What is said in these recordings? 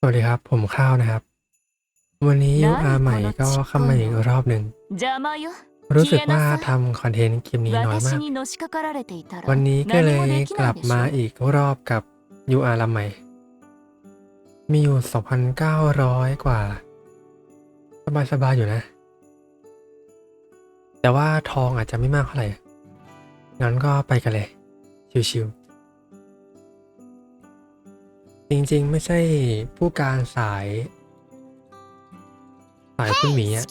สวัสดีครับ ผมข้าวนะครับ วันนี้ยู UR ใหม่ก็เข้ามาอีกรอบหนึ่ง รู้สึกว่าทำคอนเทนต์คลิปนี้น้อยมาก วันนี้ก็เลยกลับมาอีกรอบกับยู UR ลำใหม่ มีอยู่ 2,900 กว่า สบายสบายอยู่นะ แต่ว่าทองอาจจะไม่มากเท่าไหร่ งั้นก็ไปกันเลย ชิวๆ จริงๆ ไม่ใช่ผู้การสาย สายคุณหมีอะ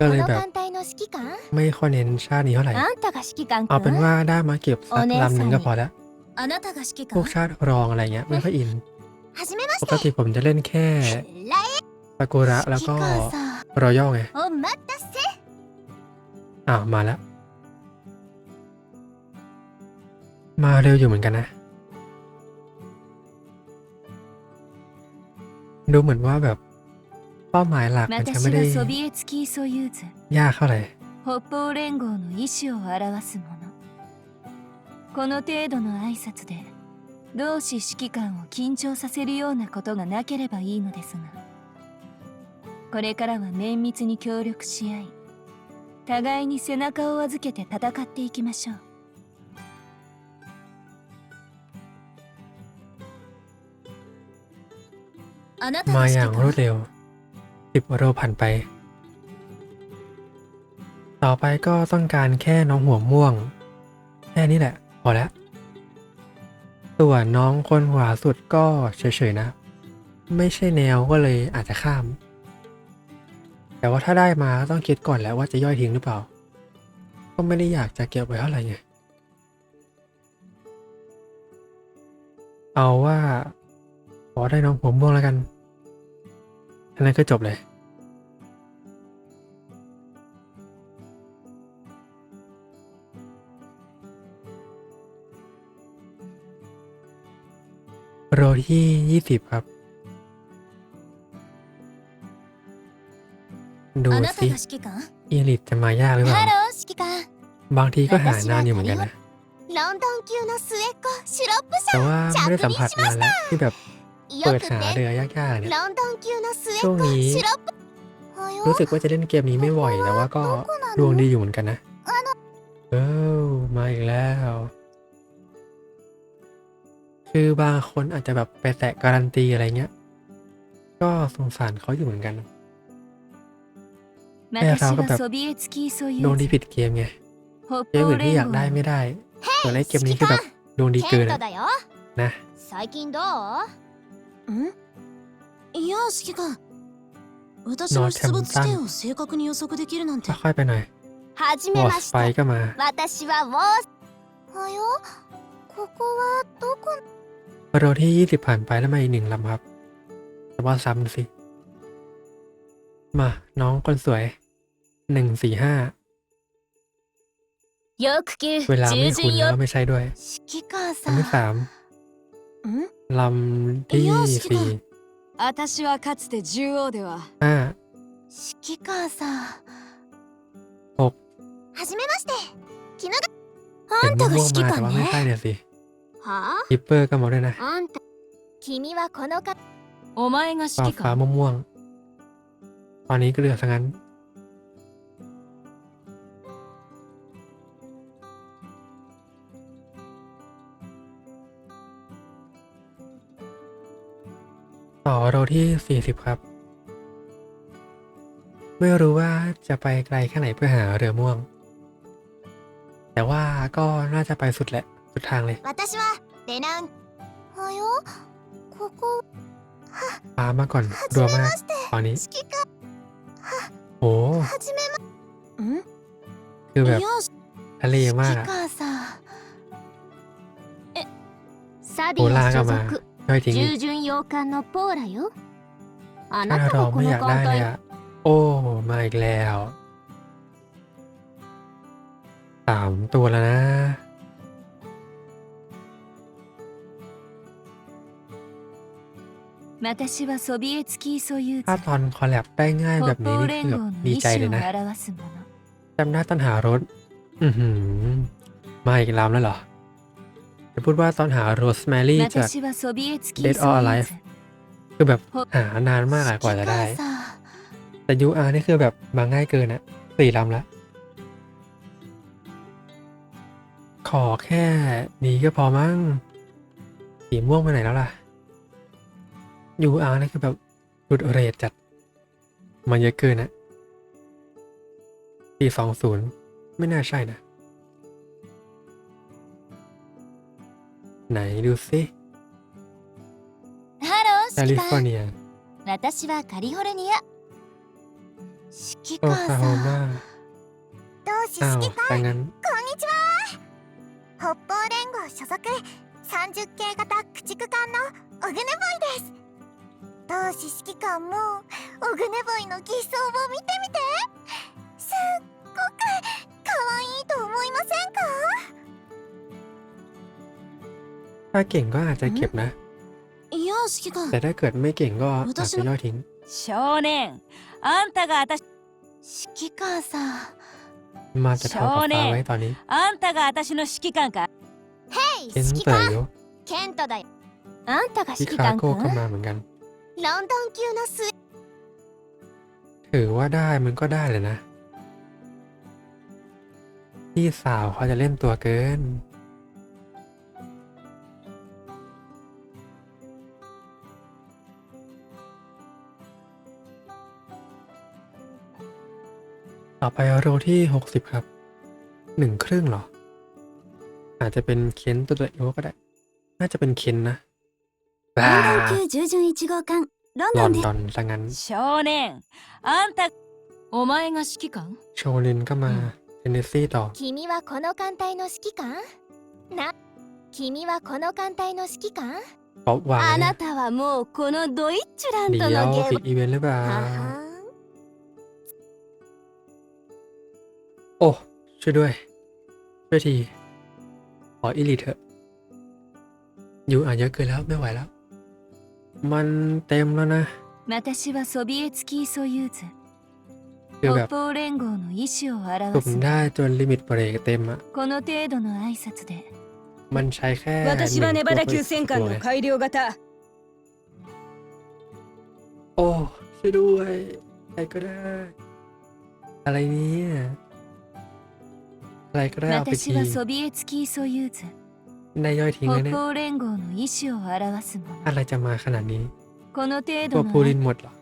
ก็เลยแบบไม่ค่อยเน้นชาตินี้เท่าไหร่ เอาเป็นว่าได้มาเก็บสักลำหนึ่งก็พอแล้วพวกชาติรองอะไรเงี้ยไม่ค่อยอิน ปกติผมจะเล่นแค่ซากุระแล้วก็รอย่อไงอ่ามาแล้ว มาเร็วอยู่เหมือนกันนะ ดูเหมือนว่าแบบเป้าหมายหลักมันจะ 私 ไม่ได้ はソビエツキーソユーズ ยากเท่าไหร่ 北方連合の意志を表すものこの程度の挨拶で同志指揮官を緊張させるようなことがなければいいのですがこれからは綿密に協力し合い互いに背中を預けて戦っていきましょう มาอย่างรวดเร็วสิบวันผ่านไป ต่อไปก็ต้องการแค่น้องหัวม่วง แค่นี้แหละ พอแล้ว ส่วนน้องคนหัวสุดก็เฉยๆนะ ไม่ใช่แนวก็เลยอาจจะข้าม แต่ว่าถ้าได้มาต้องคิดก่อนแล้วว่าจะย่อยทิ้งหรือเปล่า ก็ไม่ได้อยากจะเก็บไว้เท่าไหร่ไงเอาว่า อได้น้องผมม่วงแล้วกันอันนั้นก็จบเลย โรที่ยี่สิบครับ ดูสิเอลิทจะมายากหรือเปล่า บางทีก็หานานอยู่เหมือนกันนะแต่ว่าไม่ได้สัมผัสมาแล้วที่แบบ เปิดหาเรือยากๆเนี่ยช่วงนี้รู้สึกว่าจะเล่นเกมนี้ไม่ไหวยแต่ว่าก็ดวงดีอยู่เหมือนกันนะเออมาอีกแล้ว คือบางคนอาจจะแบบไปแตะการันตีอะไรเงี้ย ก็สงสารเขาอยู่เหมือนกันแต่เราก็แบบดวงดีผิดเกมไงเกมอื่นที่อยากได้ไม่ได้ส่วนไอ้เกมนี้คือแบบดวงดีเกินนะ んいや指揮官私ノーの出没地テン点を正確に予測できるなんて ค่อยๆไปหน่อย はじ ว め อ ま ส し ไป て ก็มา 私はウォースはよここはどこ โรที่ยี่สิบผ่านไปแล้วมาอีกหนึ่งลำครับ แต่ว่าซ้ำสิ มา น้องคนสวย หนึ่งสี่ห้า よく級 เวลาไม่ 従 คุ้น 順 แล้ว よ ไม่ใช่ด้วย 指揮官さ ลำที่ ん สาม ん ลำที่ いや指揮 สี่ 官私はかつて獣王では ห้า 指揮官さんหก はじめまして絹が เห็ あ น んたが ม่วง 指 ๆ 揮 มาแต่ว่า 官 ไม่ ね ใช่เนี่ยสิ はあ ฮิปเปอร์ก็มาด้วยนะ あんた君はこの方お前が ฟ้า 指揮 ฟ้า 官 ม่วงๆตอนนี้ก็เหลือสังงั้น ต่อโรที่ 40 ครับ ไม่รู้ว่าจะไปไกลแค่ไหนเพื่อหาเรือม่วง แต่ว่าก็น่าจะไปสุดแหละ สุดทางเลยปามาก่อนรัวมากตอนนี้โอ้คือแบบทะเลมากโหลากลับมาย่อยทิ้ง 洋館のポーラよあなたもこの艦隊โอ้มาอีกแล้วสามตัวแล้วนะ ถ้าตอนคอลแลบได้ง่ายแบบนี้นี่คือดีใจเลยนะจำหน้าตันหารถ อือหือมาอีกลำแล้วเหรอ พูดว่าตอนหาโรสแมรี่จาก Dead or Alive คือแบบหานานมากกว่าจะได้ แต่ยูอาร์นี่คือแบบมาง่ายเกินอะสี่ลำละขอแค่นี้ก็พอมั้งสีม่วงไปไหนแล้วล่ะยูอาร์นี่คือแบบรุดเรทจัด มันเยอะเกินอะสี่สองศูนย์ไม่น่าใช่นะ ไหนดูสิ ハロー แคลิ 指揮 ฟอร์ 官 เนีย 私はカリフォルニア指揮 โอ 官 คลาโฮ さ มาน 同志 อ้าว 指揮 แต่งั้น こんにちは北方連合所属30系型駆逐艦のオグネボイです同志指揮官もオグネボイの偽装を見てみてすっごく可愛いと思いませんか ถ้าเก่งก็อาจจะเก็บนะ いや指揮官 แต่ถ้าเกิดไม่เก่งก็อาจจะย่อยทิ้ง 少年あんたが私指揮官さん มาจะเท่ากับฟ้าไว้ตอนนี้ あんたが私の指揮官かヘイ เคน 指揮 เตอร์ 官 โย ケントだよあんたが ชิ 指揮 คา 官 โก้ก็ か มาเหมือนกัน ロンドン級のスイ ถือว่าได้มันก็ได้เลยนะ พี่สาวเขาจะเล่นตัวเกิน ต่อไปโรที่หกสิบครับ หนึ่งครึ่งเหรอ อาจจะเป็นเคนตัวตัวโยก็ได้ น่าจะเป็นเคนนะ ロ บ้า ンドン級従順1号艦ロン ล ド อ ン น で ดอนซะงั้น 少年あんたお前が指揮官 โชลินก็มาเทนเนสซีต่อ 君はこの艦隊の指揮官な君はこの艦隊の指揮官 ป๊อปวาง あ เนี่ ない たはもうこのドイッチュラン เดี๋ と ยว のゲー ผิ ム ดอีเวนต์หรือเปล่า โอ้ ช่วยด้วย ช่วยที ขออิลิเถอะ อยู่อ่านเยอะเกินแล้วไม่ไหวแล้ว มันเต็มแล้วนะ 私はソビエツキーソユーズ คือแบ 北 บ 方連合の意思を สุ่ 表 ม す ได้จนลิมิตเบรกเต็มอ่ะ この程度の挨拶で มันใช้แค่ 私はネバダ級戦艦の หนึ่งตัว 改良型 โอ้ ช่วยด้วยใครก็ได้ อะไรเนี่ย อะไรก็ได้เอาไป 私 ที はソビエツキーソユーズ ได้ย่อยทิ้งเลย 北 เนี่ย 方連合の意思を表すも อะไร の จะมาขนาดนี้ この程 ตัว 度の พูลินหมดเหรอ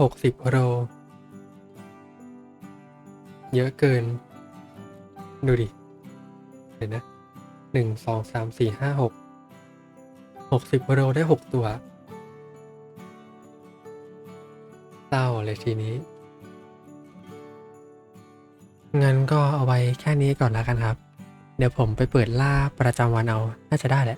หกสิบโร เยอะเกิน ดูดิ เห็นนะ หนึ่ง สอง สาม สี่ ห้า หก หกสิบโรได้หกตัว เศร้าเลยทีนี้ งั้นก็เอาไว้แค่นี้ก่อนแล้วกันครับ เดี๋ยวผมไปเปิดล่าประจำวันเอา น่าจะได้แหละ